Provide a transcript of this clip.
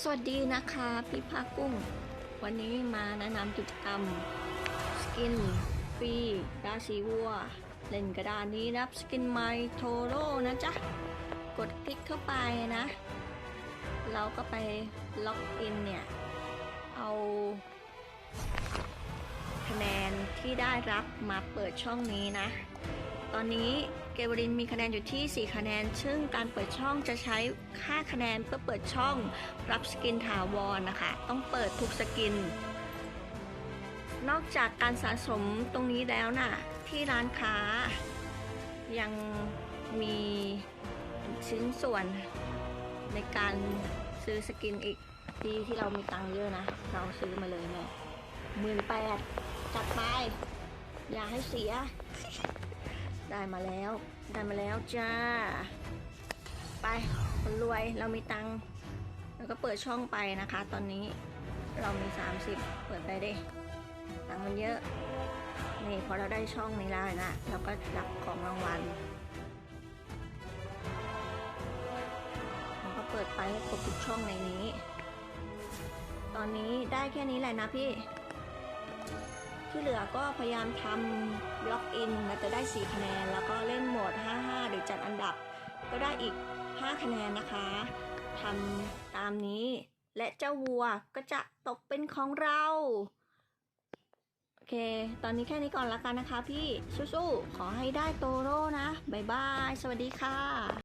สวัสดีนะคะพี่ภาคกุ้ง วันนี้มาแนะนำกิจกรรม สกินฟรีดาซีวัว เล่นกระดานนี้นะครับสกินไมโทโร่นะจ๊ะ กดคลิกเข้าไปนะ เราก็ไปล็อกอินเนี่ย เอาคะแนนที่ได้รับมาเปิดช่องนี้นะ ตอนนี้เกวรินมีคะแนนอยู่ที่ 4 คะแนน ซึ่งการเปิดช่องจะใช้ค่าคะแนนเพื่อเปิดช่องรับสกินถาวรนะคะ ต้องเปิดทุกสกิน นอกจากการสะสมตรงนี้แล้วน่ะ ที่ร้านค้า ยังมีชิ้นส่วนในการซื้อสกินอีกที่ที่เรามีตังค์เยอะนะ เราซื้อมาเลยแม่หมื่นแปดจัดไป อย่าให้เสีย ได้มาแล้ว ได้มาแล้วจ้า ไปคนรวยเรามีตังค์แล้วก็เปิดช่องไปนะคะ ตอนนี้เรามี 30 เปิดไปดิตังค์มันเยอะ นี่พอเราได้ช่องนี้แล้วนะเราก็รับของรางวัลเราก็เปิดไปให้ครบทุกช่องในนี้ ตอนนี้ได้แค่นี้แหละนะพี่ ที่เหลือก็พยายามทำล็อกอินแล้วจะได้ 4 คะแนน แล้วก็เล่นโหมด 55 หรือจัดอันดับ ก็ได้อีก 5 คะแนนนะคะทำตามนี้ และเจ้าวัวก็จะตกเป็นของเราโอเค ตอนนี้แค่นี้ก่อนละกันนะคะพี่สู้ๆขอให้ได้โตโร่นะ บ๊ายบาย สวัสดีค่ะ